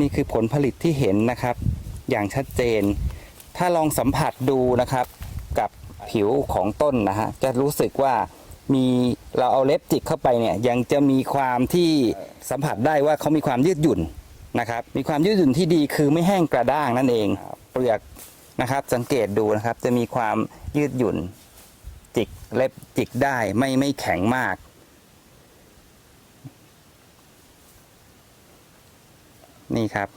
นี่คือผลผลิตที่เห็นนะครับ อย่างชัดเจน ถ้าลองสัมผัสดูนะครับ กับผิวของต้นนะฮะจะรู้สึกว่ามีเราเอาเล็บจิกเข้าไปเนี่ยยังจะมีความที่สัมผัสได้ว่าเขามีความยืดหยุ่นนะครับมีความยืดหยุ่นที่ดีคือไม่แห้งกระด้างนั่นเอง เปลือกนะครับสังเกตดูนะครับจะมีความยืดหยุ่นจิกเล็บจิกได้ไม่ไม่แข็งมาก นี่ครับ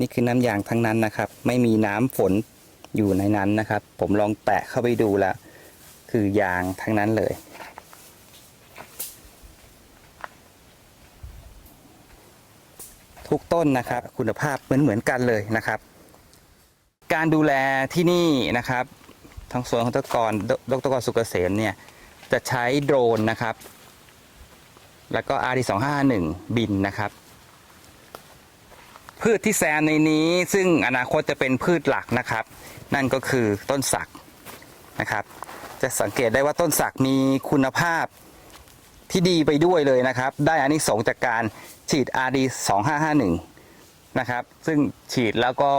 นี่คือน้ำยางทั้งนั้นนะครับ ไม่มีน้ำฝนอยู่ในนั้นนะครับ ผมลองแตะเข้าไปดูแล้วคือยางทั้งนั้นเลย ทุกต้นนะครับ คุณภาพเหมือนเหมือนกันเลยนะครับ การดูแลที่นี่นะครับ ทางสวนของดรกรดรกรสุกเกษมเนี่ยจะใช้โดรนนะครับ แล้วก็ RD 2 5 1 บินนะครับ พืชที่แซมในนี้ซึ่งอนาคตจะเป็นพืชหลักนะครับ นั่นก็คือต้นสักนะครับ จะสังเกตได้ว่าต้นสักมีคุณภาพที่ดีไปด้วยเลยนะครับ ได้อานิสงส์จากการฉีด RD 2551 นะครับ ซึ่งฉีดแล้วก็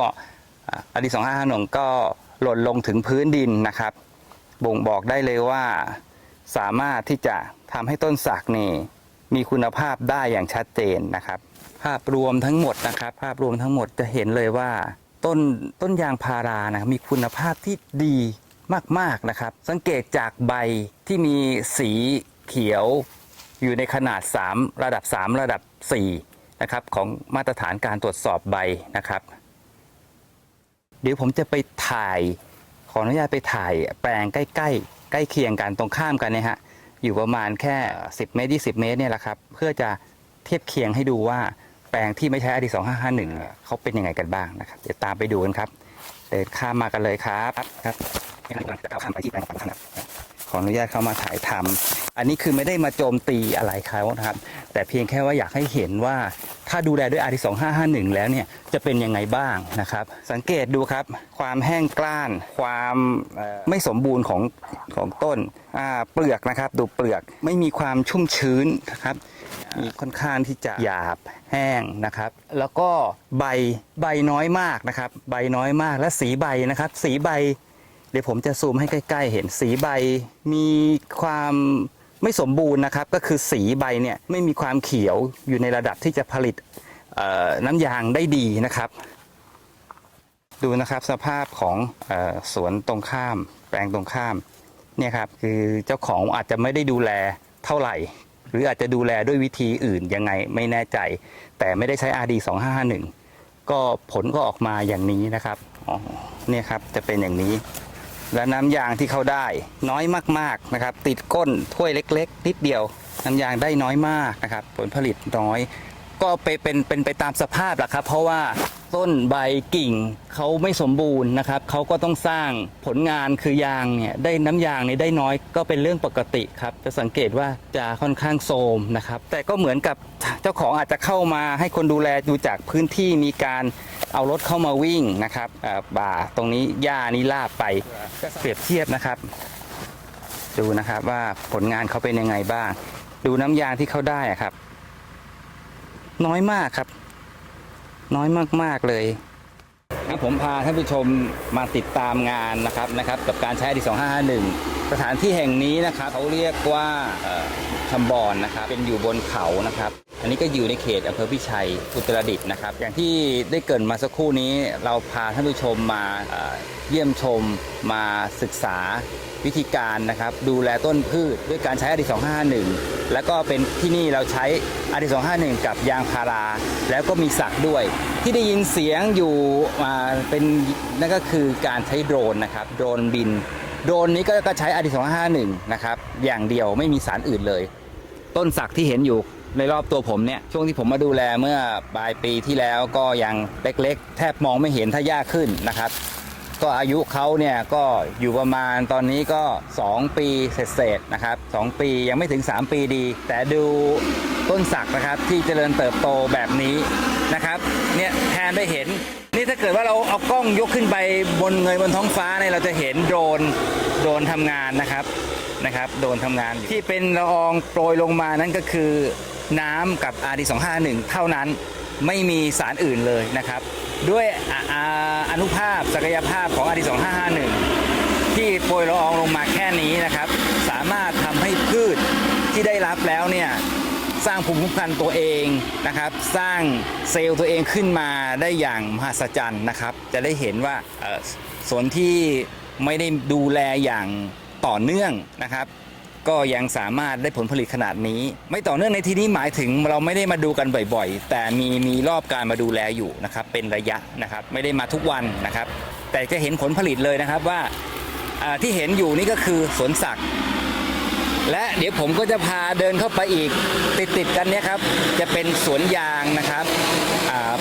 RD 2551 ก็ หล่นลงถึงพื้นดินนะครับ บ่งบอกได้เลยว่า สามารถที่จะทำให้ต้นสักนี่มีคุณภาพได้อย่างชัดเจนนะครับ ภาพรวมทั้งหมดนะครับ ภาพรวมทั้งหมดจะเห็นเลยว่า ต้นต้นยางพารานะมีคุณภาพที่ดีมากๆนะครับ สังเกตจากใบที่มีสีเขียวอยู่ในขนาด 3 ระดับ 3 ระดับ4นะครับของมาตรฐานการตรวจสอบใบนะครับ เดี๋ยวผมจะไปถ่าย ขออนุญาตไปถ่ายแปลงใกล้ๆ ใกล้เคียงกันตรงข้ามกันเนี่ยฮะ อยู่ประมาณแค่ 10 เมตร 20 เมตรเนี่ยแหละครับ เพื่อจะเทียบเคียงให้ดูว่าแปลงที่ไม่ใช้อดีสองห้าห้าหนึ่งเขาเป็นยังไงกันบ้างนะครับ เดี๋ยวตามไปดูกันครับ เดินข้ามมากันเลยครับ ครับกำลังจะเอาคำไปที่แปลงของท่านครับ ขออนุญาตเข้ามาถ่ายทำอันนี้คือไม่ได้มาโจมตีอะไรเขานะครับ แต่เพียงแค่ว่าอยากให้เห็นว่าถ้าดูแลด้วย RD 2551แล้วเนี่ยจะเป็นยังไงบ้างนะครับ สังเกตดูครับ ความแห้งกล้าน ความไม่สมบูรณ์ของของต้นเปลือกนะครับ ดูเปลือกไม่มีความชุ่มชื้นนะครับมีค่อนข้างที่จะหยาบแห้งนะครับ แล้วก็ใบใบน้อยมากนะครับ ใบน้อยมากและสีใบนะครับ สีใบ เดี๋ยวผมจะซูมให้ใกล้ ๆ เห็นสีใบมีความไม่สมบูรณ์นะครับ ก็คือสีใบเนี่ยไม่มีความเขียวอยู่ในระดับที่จะผลิตน้ำยางได้ดีนะครับ ดูนะครับสภาพของอสวนตรงข้าม แปลงตรงข้ามเนี่ยครับคือเจ้าของอาจจะไม่ได้ดูแลเท่าไหร่ หรืออาจจะดูแลด้วยวิธีอื่นยังไงไม่แน่ใจ แต่ไม่ได้ใช้ RD 2551ก็ผลก็ออกมาอย่างนี้นะครับอ๋อเนี่ยครับจะเป็นอย่างนี้ และน้ำยางที่เขาได้น้อยมากๆนะครับ ติดก้นถ้วยเล็ก ๆ นิดเดียว น้ำยางได้น้อยมากนะครับ ผลผลิตน้อย ก็ไปเป็นเป็นไปตามสภาพแหละครับ เพราะว่าต้นใบกิ่งเขาไม่สมบูรณ์นะครับเขาก็ต้องสร้างผลงานคือยางเนี่ยได้น้ำยางเนี่ยได้น้อยก็เป็นเรื่องปกติครับ จะสังเกตว่าจะค่อนข้างโทรมนะครับ แต่ก็เหมือนกับเจ้าของอาจจะเข้ามาให้คนดูแลดูจากพื้นที่มีการ เอารถเข้ามาวิ่งนะครับบ่าตรงนี้หญ้านี้ลาบไปเปรียบเทียบนะครับ ดูนะครับว่าผลงานเขาเป็นยังไงบ้าง ดูน้ำยางที่เขาได้อะครับ น้อยมากครับ น้อยมาก ๆ เลยผมพาท่านผู้ชมมาติดตามงานนะครับนะครับ กับการใช้ดี2551 สถานที่แห่งนี้นะครับเขาเรียกว่า เอ่อชำบอนนะครับ เป็นอยู่บนเขานะครับ อันนี้ก็อยู่ในเขตอำเภอพิชัยอุตรดิตถ์นะครับ อย่างที่ได้เกรินมาสักครู่นี้ เราพาท่านผู้ชมมาเยี่ยมชมมาศึกษาวิธีการนะครับ ดูแลต้นพืชด้วยการใช้อดี251 แล้วก็เป็นที่นี่เราใช้อดี251 กับยางพารา แล้วก็มีสักด้วย ที่ได้ยินเสียงอยู่มาเป็นนั่นก็คือการใช้โดรนนะครับ โดรนบินโดรนนี้ก็ก็ใช้อดี251 นะครับ อย่างเดียวไม่มีสารอื่นเลย ต้นสักที่เห็นอยู่ในรอบตัวผมเนี่ยช่วงที่ผมมาดูแลเมื่อปลายปีที่แล้วก็ยังเล็กๆ แทบมองไม่เห็นถ้าหญ้าขึ้นนะครับ ก็อายุเขาเนี่ยก็อยู่ประมาณตอนนี้ก็ 2 ปีเศษๆนะครับ 2 ปียังไม่ถึง 3 ปีดี แต่ดูต้นสักนะครับที่เจริญเติบโตแบบนี้นะครับเนี่ยแทนได้เห็น นี่ถ้าเกิดว่าเราเอากล้องยกขึ้นไปบนเงยบนท้องฟ้าเนี่ยเราจะเห็นโดรนโดรนทำงานนะครับ นะครับโดนทำงานอยู่ที่เป็นละอองโปรยลงมานั่นก็คือน้ำกับ RD 251 เท่านั้นไม่มีสารอื่นเลยนะครับ ด้วยอนุภาพศักยภาพของ RD 251ที่โปรยละอองลงมาแค่นี้นะครับ สามารถทำให้พืชที่ได้รับแล้วเนี่ยสร้างภูมิคุ้มกันตัวเองนะครับ สร้างเซลล์ตัวเองขึ้นมาได้อย่างมหัศจรรย์นะครับ จะได้เห็นว่าส่วนที่ไม่ได้ดูแลอย่าง ต่อเนื่องนะครับ ก็ยังสามารถได้ผลผลิตขนาดนี้ ไม่ต่อเนื่องในที่นี้หมายถึงเราไม่ได้มาดูกันบ่อยๆ แต่มีมีรอบการมาดูแลอยู่นะครับ เป็นระยะนะครับ ไม่ได้มาทุกวันนะครับ แต่จะเห็นผลผลิตเลยนะครับว่าที่เห็นอยู่นี่ก็คือสวนสักและเดี๋ยวผมก็จะพาเดินเข้าไปอีกติดติดๆกันเนี่ยครับ จะเป็นสวนยางนะครับ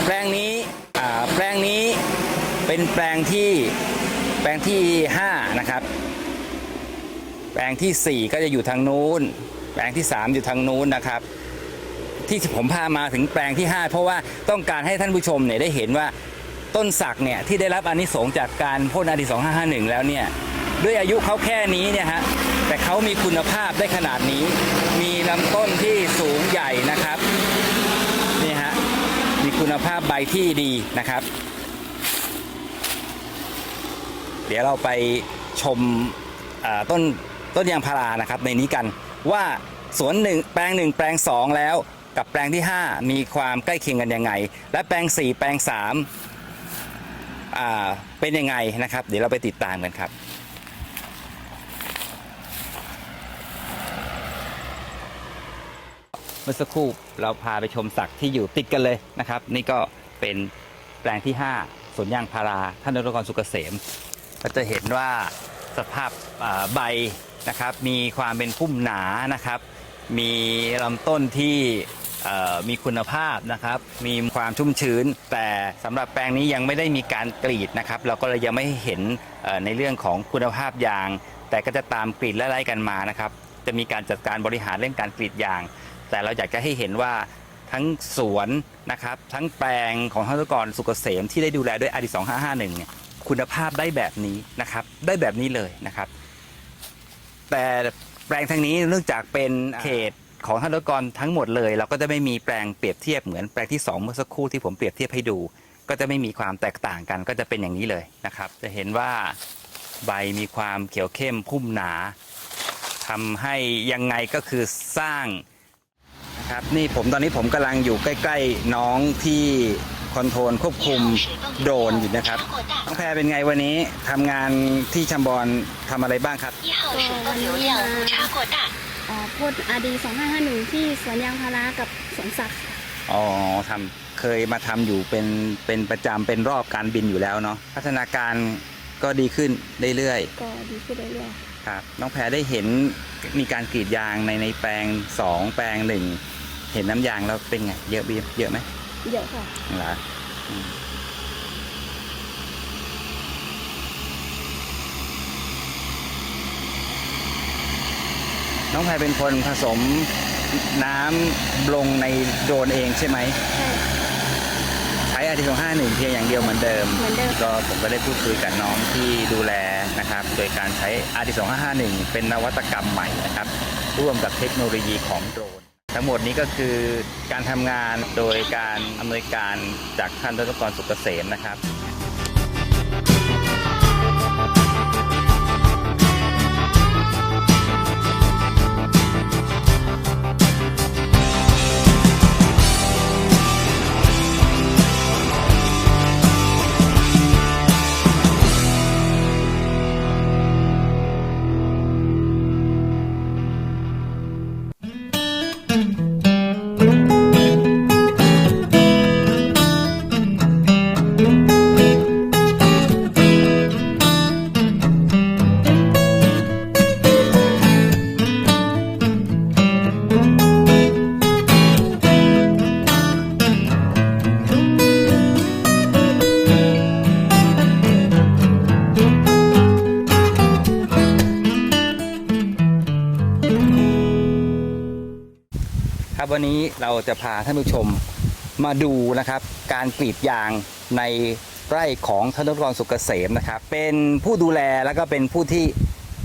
แปลงนี้แปลงนี้เป็นแปลงที่แปลงที่ 5 นะครับ แปลงทีสี่ 4 ก็จะอยู่ทางนู้น แปลงที่ 3 อยู่ทางนู้นนะครับ ที่ผมพามาถึงแปลงที่ 5 เพราะว่าต้องการให้ท่านผู้ชมเนี่ยได้เห็นว่าต้นสักเนี่ยที่ได้รับอานิสงส์จากการพ่นอาดี2551 แล้วเนี่ยด้วยอายุเขาแค่นี้เนี่ยฮะแต่เขามีคุณภาพได้ขนาดนี้ มีลำต้นที่สูงใหญ่นะครับนี่ฮะมีคุณภาพใบที่ดีนะครับ เดี๋ยวเราไปชมต้น ต้นยางพารานะครับในนี้กันว่าสวนหนึ่งแปลงหนึ่งแปลงสองแล้วกับแปลงที่ 5 มีความใกล้เคียงกันยังไง และแปลง 4 แปลง3เป็นยังไงนะครับ เดี๋ยวเราไปติดตามกันครับเมื่อสักครู่เราพาไปชมสักที่อยู่ติดกันเลยนะครับ นี่ก็เป็นแปลงที่ 5สวนยางพาราท่านนรกรสุกเกษมก็จะเห็นว่าสภาพใบ นะครับ มีความเป็นพุ่มหนานะครับ มีลำต้นที่มีคุณภาพนะครับ มีความชุ่มชื้น แต่สำหรับแปลงนี้ยังไม่ได้มีการกรีดนะครับ เราก็เลยยังไม่เห็นในเรื่องของคุณภาพยาง แต่ก็จะตามกรีดและไล่กันมานะครับ จะมีการจัดการบริหารเรื่องการกรีดยาง แต่เราอยากจะให้เห็นว่าทั้งสวนนะครับ ทั้งแปลงของท่านกรสุกเกษมที่ได้ดูแลด้วยอดี2551 เนี่ยคุณภาพได้แบบนี้นะครับ ได้แบบนี้เลยนะครับ แต่แปลงทางนี้เนื่องจากเป็นเขตของท่านกรทั้งหมดเลย เราก็จะไม่มีแปลงเปรียบเทียบเหมือนแปลงที่ 2 เมื่อสักครู่ที่ผมเปรียบเทียบให้ดู ก็จะไม่มีความแตกต่างกันก็จะเป็นอย่างนี้เลยนะครับ จะเห็นว่าใบมีความเขียวเข้มพุ่มหนาทำให้ยังไงก็คือสร้างครับนี่ผมตอนนี้ผมกำลังอยู่ใกล้ ๆ น้องที่ คอนโทรลควบคุมโดนอยู่นะครับน้องแพรเป็นไงวันนี้ทำงานที่ชัมบอนทำอะไรบ้างครับก็วันนี้มาองห้าห้าหนึ่งที่สวนยางพารากับสวนสัตว์อ๋อทำเคยมาทำอยู่เป็นเป็นประจำเป็นรอบการบินอยู่แล้วเนาะพัฒนาการก็ดีขึ้นเรื่อยๆ ก็ดีขึ้นเรื่อยครับน้องแพรได้เห็นมีการกรีดยางในในแปลงสองแปลงหนึ่งเห็นน้ำยางแล้วเป็นไง เยอะบีเยอะไหม เยอะค่ะเหรออืมน้องแพรเป็นคนผสมน้ำลงในโดรนเองใช่ไหม ใช่ ใช้อาทิตย์ห้าหนึ่งเพียงอย่างเดียวเหมือนเดิม เหมือนเดิม ก็ผมก็ได้พูดคุยกับน้องที่ดูแลนะครับ โดยการใช้อาทิตย์2551 เป็นนวัตกรรมใหม่นะครับ ร่วมกับเทคโนโลยีของโดรน ทั้งหมดนี้ก็คือการทำงานโดยการอำนวยการจากท่านรัฐกรสุกเกษมนะครับ วันนี้เราจะพาท่านผู้ชมมาดูนะครับ การกรีดยางในไร่ของธนกรสุกเกษมนะครับ เป็นผู้ดูแลแล้วก็เป็นผู้ที่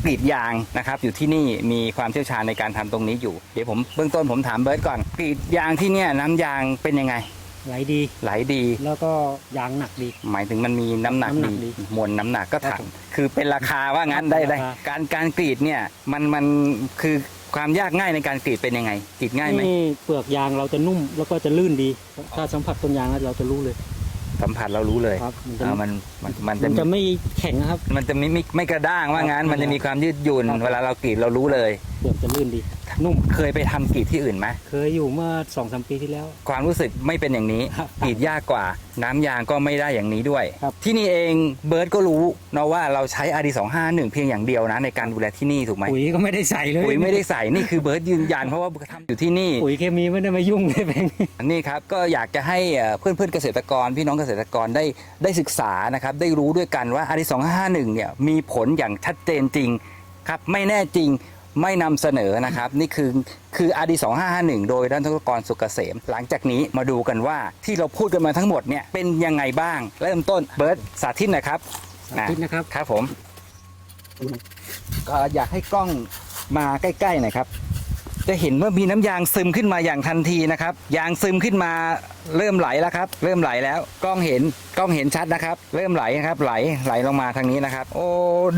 กรีดยางนะครับ อยู่ที่นี่มีความเชี่ยวชาญในการทำตรงนี้อยู่เดี๋ยวผมเบื้องต้นผมถามเบิร์ตก่อนกรีดยางที่เนี่ยน้ำยางเป็นยังไง ไหลดีไหลดี แล้วก็ยางหนักดี หมายถึงมันมีน้ำหนักน้ำหนักดีดีมวลน้ำหนักก็ครัถับงผมคือเป็นราคาว่างั้นได้ได้ ราคา การการกรีดเนี่ยมันมันคือ ความยากง่ายในการกรีดเป็นยังไงกรีดง่ายไหมนี่เปลือกยางเราจะนุ่มแล้วก็จะลื่นดี ถ้าสัมผัสต้นยางแล้วเราจะรู้เลย สัมผัสเรารู้เลยครับมันจะอ่ามันมันมันจะมันจะไม่แข็งนะครับ มันจะไม่ไม่ไม่กระด้างว่างั้นครับมันจะมีความยืดหยุ่น ครับ เวลาเรากรีดเรารู้เลย เปลือกจะลื่นดี นุ่มเคยไปทำกรีดที่อื่นไหมเคยอยู่เมื่อสองสามปีที่แล้ว ความรู้สึกไม่เป็นอย่างนี้ครับกรีดยากกว่า น้ำยางก็ไม่ได้อย่างนี้ด้วย ครับ ที่นี่เองเบิร์ตก็รู้เนาะว่าเราใช้อาดีสองห้าหนึ่งเพียงอย่างเดียวนะในการดูแลที่นี่ถูกไหมปุ๋ยก็ไม่ได้ใส่เลยปุ๋ยไม่ได้ใส่นี่คือเบิร์ตยืนยันเพราะว่าทำอยู่ที่นี่ ปุ๋ยเคมีไม่ได้มายุ่งเลยแบงค์นี่ครับก็อยากจะให้เอ่อเพื่อนเพื่อนๆเกษตรกรพี่น้องเกษตรกรได้ได้ศึกษานะครับได้รู้ด้วยกันว่าอาดีสองห้าหนึ่งเนี่ยมีผลอย่างชัดเจนจริงครับไม่แน่จริง ไม่นำเสนอนะครับ นี่คือคืออาดีสองห้าห้าหนึ่งโดยด้านธุรกรสุกเกษม หลังจากนี้มาดูกันว่าที่เราพูดกันมาทั้งหมดเนี่ยเป็นยังไงบ้าง เริ่มต้นเบิร์ตสาธิตหน่อยครับสาธิตนะครับ ครับผม ก็อยากให้กล้องมาใกล้ๆหน่อยครับ จะเห็นว่ามีน้ำยางซึมขึ้นมาอย่างทันทีนะครับ ยางซึมขึ้นมาเริ่มไหลแล้วครับ เริ่มไหลแล้วกล้องเห็นกล้องเห็นชัดนะครับ เริ่มไหลนะครับ ไหลไหลลงมาทางนี้นะครับ โอ้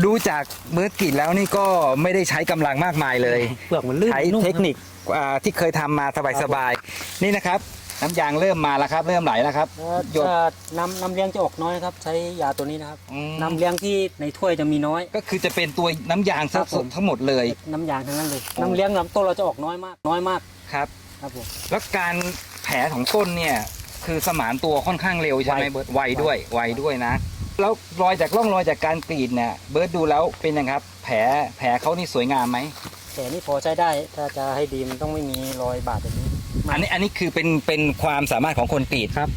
ดูจากเบิร์ดกรีดแล้วนี่ก็ไม่ได้ใช้กำลังมากมายเลยเปลือกมันลื่นใช้นุ่มเทคนิคอ่าที่เคยทำมาสบายๆนี่นะครับ น้ำยางเริ่มมาแล้วครับ เริ่มไหลแล้วครับแล้วหยดจะน้ำน้ำเลี้ยงจะออกน้อยนะครับ ใช้ยาตัวนี้นะครับอืมน้ำเลี้ยงที่ในถ้วยจะมีน้อย ก็คือจะเป็นตัวน้ำยางครับผมทั้งหมดเลย น้ำยางทั้งนั้นเลย น้ำเลี้ยงลำต้นเราจะออกน้อยมาก น้อยมากครับครับผมแล้วการแผลของต้นเนี่ยคือสมานตัวค่อนข้างเร็วใช่ไหมไวเบิร์ตไวด้วยไวด้วยนะ แล้วรอยจากร่องรอยจากการกรีดเนี่ยเบิร์ตดูแล้วเป็นยังครับ แผลแผลเขานี่สวยงามไหมแต่นี่พอใช้ได้ถ้าจะให้ดีมันต้องไม่มีรอยบาดแบบนี้ อันนี้อันนี้คือเป็นเป็นความสามารถของคนกรีด ครับ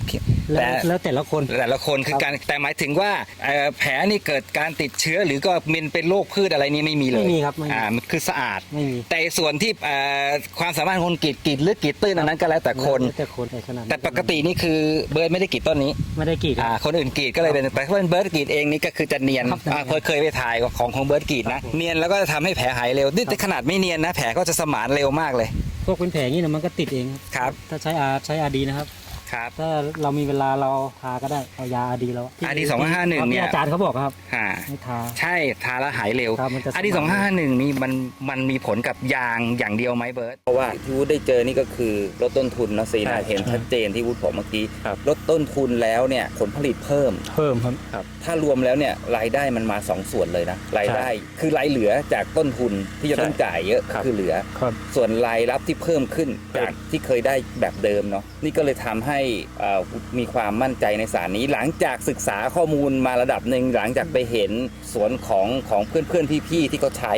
แต่แล้วแล้วแต่ละคน แต่ละคนคือการแต่หมายถึงว่าเอ่อแผลนี่เกิดการติดเชื้อหรือก็เป็นเป็นโรคพืชอะไรนี่ไม่มีเลยไม่มีครับไม่มี อ่ามันคือสะอาด ไม่มีแต่ส่วนที่เอ่อความสามารถของคนกรีดกรีดลึกกรีดตื้นอันนั้นก็แล้วแต่คน แล้วแต่คนแต่ขนาดนั้นแต่ปกตินี่คือเบิร์ตไม่ได้กรีดต้นนี้ไม่ได้กรีดคอ่ารับ คนอื่นกรีดก็เลยเป็นแต่ถ้าเป็นเบิร์ดกรีดเองนี่ก็คือจะเนียนครับอ่าเคยเคยไปถ่ายของของเบิร์ดกรีดนะครับผมเนียนแล้วก็จะทำให้แผลหายเร็วนี่แต่ขนาดไม่เนียนนะแผลก็จะสมานเร็วมากเลยพว กเป็นแผลอย่างนี้นะมันก็ติดเองครับ ถ้าใช้อาใช้อาดีนะครับ ครับถ้าเรามีเวลาเราทาก็ได้เอายาอาดีเรา RD 251เนี่ยอาจารย์เขาบอกครับอ่าให้ทาใช่ทาแล้วหายเร็วครับมันจะสมานอันที่สองห้าหนึ่งนี่มันมันมีผลกับยางอย่างเดียวไหมเบิร์ดเพราะว่าที่วูดได้เจอนี่ก็คือลดต้นทุนนะซีใช่นะเห็นใช่ชัดเจนที่วูดบอกเมื่อกี้ครับลดต้นทุนแล้วเนี่ยผลผลิตเพิ่มเพิ่มครับครับถ้ารวมแล้วเนี่ยรายได้มันมาสองส่วนเลยนะรายได้คือรายเหลือจากต้นทุนที่จะต้องจ่ายเยอะครับคือเหลือครับส่วนรายรับที่เพิ่มขึ้นครับจากที่เคยได้แบบเดิมเนาะนี่ก็เลยทำให้เอ่อมีความมั่นใจในสารนี้ หลังจากศึกษาข้อมูลมาระดับหนึ่งหลังจากไปเห็นสวนของของเพื่อนเพื่อนๆพี่ๆที่เขาใช้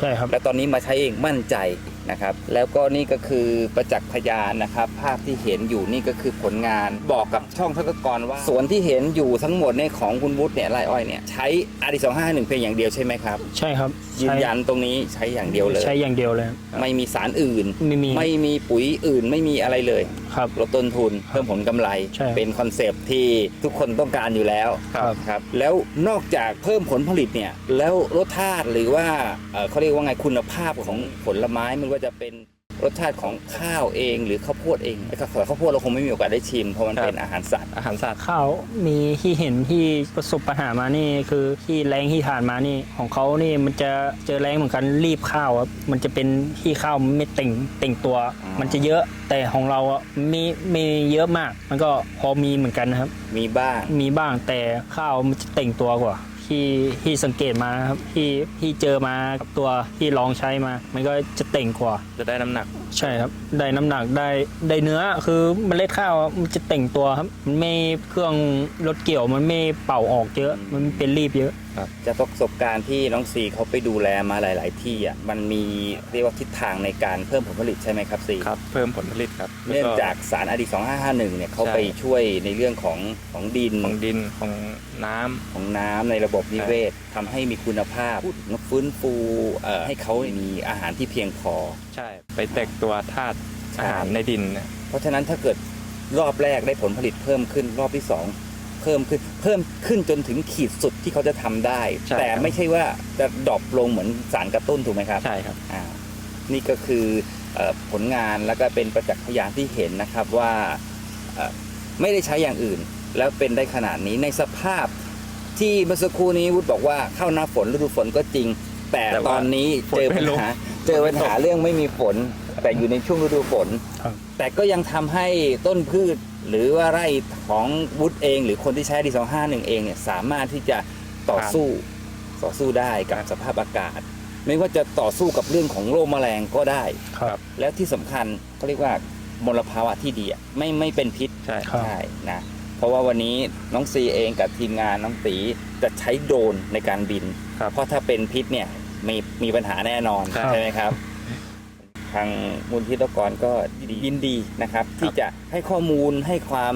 ใช่ครับแล้วตอนนี้มาใช้เองมั่นใจนะครับ แล้วก็นี่ก็คือประจักษ์พยานนะครับ ภาพที่เห็นอยู่นี่ก็คือผลงานบอกกับช่องทศกรว่าสวนที่เห็นอยู่ทั้งหมดในยของคุณวุฒิเนี่ยไรอ้อยเนี่ยใช้อาดิสองห้าหนึ่งเพียงอย่างเดียวใช่ไหมครับใช่ครับยืนยันตรงนี้ใช้อย่างเดียวเลย ใช้อย่างเดียวเลย ไม่มีสารอื่น ไม่มีไม่มีปุ๋ยอื่นไม่มีอะไรเลย ครับลดต้นทุนเพิ่มผลกำไร ใช่เป็นคอนเซปต์ที่ทุกคนต้องการอยู่แล้วครับ ครับ แล้วนอกจากเพิ่มผลผลิตเนี่ย แล้วรสชาติหรือว่าเอ่อเขาเรียกว่าไงคุณภาพของผลไม้ไม่ว่าจะเป็น รสชาติของข้าวเองหรือข้าวโพดเองไอ้ข้าวข้าวโพดเราคงไม่มีโอกาสได้ชิมเพราะมันครับ เป็นอาหารสัตว์ อาหารสัตว์ข้าวมีที่เห็นที่ประสบปัญหามานี่คือที่แรงที่ทานมานี่ของเขานี่มันจะเจอแรงเหมือนกันรีบข้าวครับมันจะเป็นที่ข้าวมันไม่เต่งเต่งตัวอ๋อมันจะเยอะแต่ของเราอะมีมีเยอะมาก มันก็พอมีเหมือนกันนะครับ มีบ้าง มีบ้างแต่ข้าวมันจะเต่งตัวกว่า ที่ที่สังเกตมานะครับที่ที่เจอมากับตัวที่ลองใช้มา มันก็จะเต่งกว่า จะได้น้ำหนัก ใช่ครับ ได้น้ำหนักได้ได้เนื้อคือเมล็ดข้าวอะมันจะเต่งตัวครับ มันไม่เครื่องรถเกี่ยวมันไม่เป่าออกเยอะ มันเป็นรีบเยอะ จะกประสบการณ์ที่น้องสีเขาไปดูแลมาหลาย ๆ ที่อะมันมีเรียกว่าทิศทางในการเพิ่มผลผลิตใช่ไหมครับสีครับเพิ่มผลผลิตครับเนื่องจากสารอะดีสองห้าห้าหนึ่งเนี่ยเขาไปช่วยในเรื่องของของดินของดินของน้ำของน้ำในระบบนิเวศ ทำให้มีคุณภาพฟื้นฟูให้เขามีอาหารที่เพียงพอใช่ ไปแตกตัวธาตุอาหารในดิน เพราะฉะนั้นถ้าเกิดรอบแรกได้ผลผลิตเพิ่มขึ้นรอบที่สอง เพิ่มขึ้นเพิ่มขึ้นจนถึงขีดสุดที่เขาจะทำได้แต่ไม่ใช่ว่าจะดรอปลงเหมือนสารกระตุ้นถูกไหมครับ ใช่ครับนี่ก็คืออผลงานแล้วก็เป็นประจักษ์พยานที่เห็นนะครับว่าไม่ได้ใช้อย่างอื่น แล้วเป็นได้ขนาดนี้ในสภาพที่เมื่อสักครู่นี้วุฒิบอกว่าเข้าหน้าฝนฤดูฝนก็จริง แต่ตอนนี้เจอปัญหาเจอปัญหาเรื่องไม่มีฝน แต่อยู่ในช่วงฤดูฝนแต่ก็ยังทำให้ต้นพืช หรือว่าไร่ของวุฒิเอง หรือคนที่ใช้ดีสองห้าหนึ่งเองเนี่ยสามารถที่จะต่อสู้ต่อสู้ได้กับสภาพอากาศ ไม่ว่าจะต่อสู้กับเรื่องของโรคแมลงก็ได้ครับ แล้วที่สำคัญเขาเรียกว่ามลภาวะที่ดีอะไม่ไม่เป็นพิษใช่ครับใช่นะเพราะว่าวันนี้น้องซีเองกับทีมงานน้องตีจะใช้โดรนในการบินครับเพราะถ้าเป็นพิษเนี่ยมีมีปัญหาแน่นอนครับใช่ไหมครับ ทางมูลที่ตกรก็ยินดีนะครับ ที่จะให้ข้อมูลให้ความ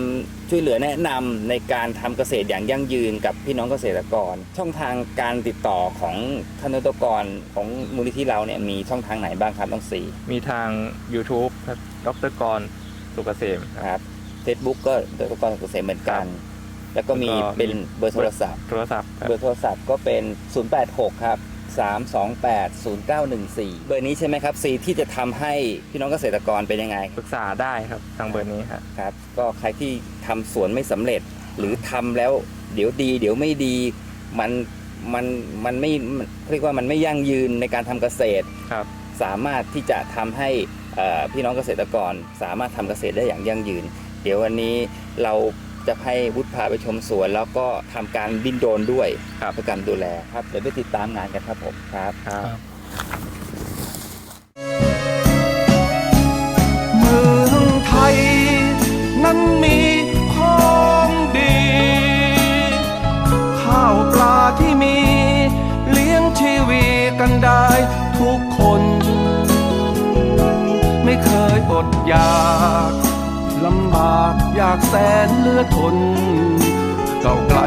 ช่วยเหลือแนะนำในการทำเกษตรอย่างยั่งยืนกับพี่น้องเกษตรกร ช่องทางการติดต่อของท่านนตกรของมูลนิธิเราเนี่ยมีช่องทางไหนบ้างครับน้องซีมีทาง YouTube ครับดรกรสุกเกษมครับครับเฟซบุ๊กก็ดรกรเกษตรเหมือนกัน แล้วก็มีแล้วก็เป็นเบอร์โทรศัพท์ โทรศัพท์ครับเบอร์โทรศัพท์ก็เป็น 086 ครับ 328 0914 เบอร์นี้ใช่ไหมครับซีที่จะทำให้พี่น้องเกษตรกรเป็นยังไง ปรึกษาได้ครับทางเบอร์นี้ครับ ครับก็ใครที่ทำสวนไม่สำเร็จ หรือทำแล้วเดี๋ยวดี เดี๋ยวไม่ดีมันมันมันไม่มันเรียกว่ามันไม่ยั่งยืนในการทำเกษตร ครับ สามารถที่จะทำให้เอ่อพี่น้องเกษตรกร สามารถทำเกษตรได้อย่างยั่งยืน เดี๋ยววันนี้เรา จะให้วุฒิพาไปชมสวน แล้วก็ทำการบินโดรนด้วยครับเพื่อการดูแลครับเดี๋ยวไปติดตามงานกันครับผมครับครับ เมืองไทย นั้นมีของดี ข้าวปลาที่มี เลี้ยงชีวีกันได้ทุกคน ไม่เคยอดอยากลำบาก อยากแสนเลือทนเก่าไกล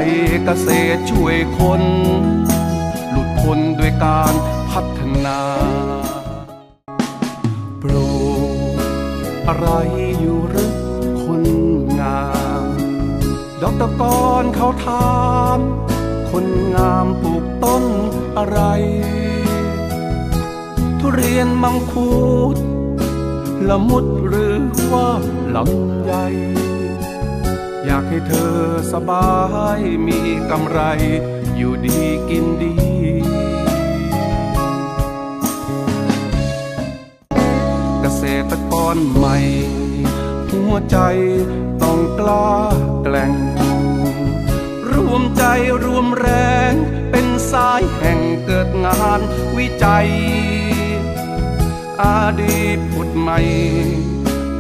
เกษตรช่วยคน หลุดพ้นด้วยการพัฒนาปลูกอะไรอยู่หรือคนงามดอกตะกอนเขาถามคนงามปลูกต้นอะไร ทุเรียนมังคุดละมุดหรือว่าลำไย อยากให้เธอสบายมีกำไร อยู่ดีกินดี เกษตรกรใหม่ หัวใจต้องกล้าแกล่ง รวมใจรวมแรง เป็นสายแห่งเกิดงานวิจัย อดีตผุดใหม่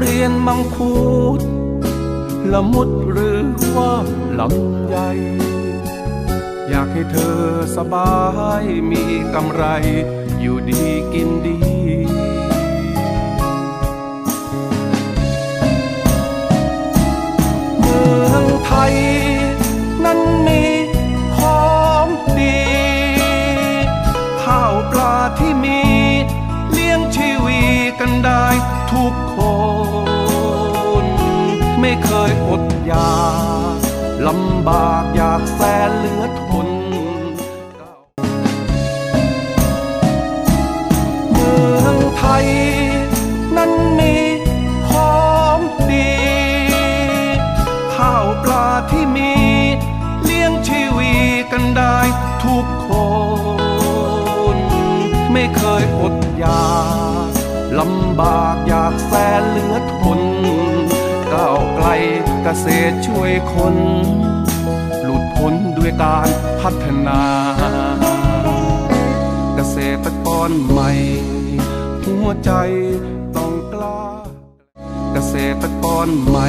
เรียนมังคุดละมุดหรือว่าลำไยอยากให้เธอสบายมีกำไร อยู่ดีกินดี ษตรช่วยคน หลุดพ้นด้วยการพัฒนา เกษตรกรใหม่ หัวใจต้องกล้า เกษตรกรใหม่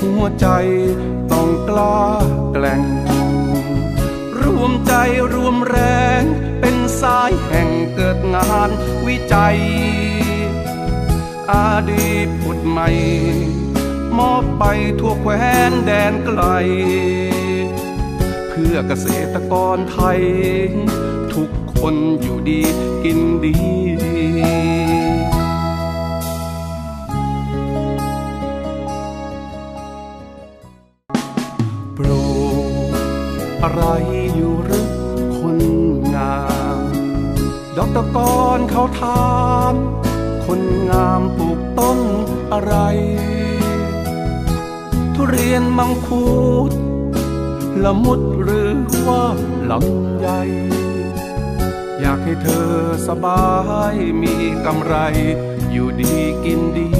หัวใจต้องกล้าแกล่ง รวมใจรวมแรง เป็นสายแห่งเกิดงานวิจัย อาดีผุดใหม่ มอบไปทั่วแคว้นแดนไกล เพื่อเกษตรกรไทย ทุกคนอยู่ดีกินดีปลูกอะไรอยู่หรือคนงามดอกตะกอนเขาถาม คนงามปลูกต้นอะไร ทุเรียนมังคุดละมุดหรือว่าลำไยอยากให้เธอสบายมีกำไร อยู่ดีกินดี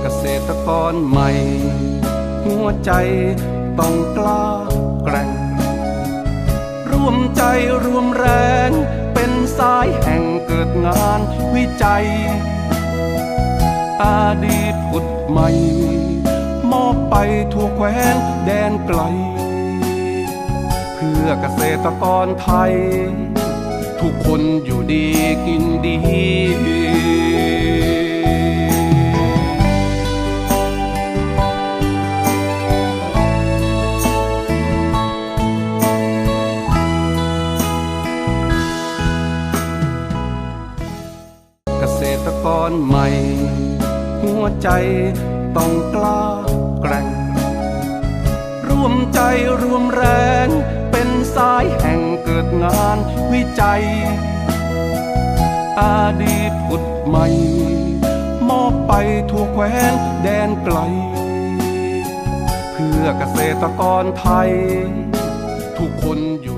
เกษตรกรใหม่ หัวใจต้องกล้าแกร่ง ร่วมใจรวมแรง สายแห่งเกิดงานวิจัย อาดีตผุดใหม่ มอบไปทั่วแคว้นแดนไกล เพื่อเกษตรกรไทย ทุกคนอยู่ดีกินดี ใหม่ มอบไปทั่วแคว้นแดนไกล เพื่อเกษตรกรไทย ทุกคนอยู่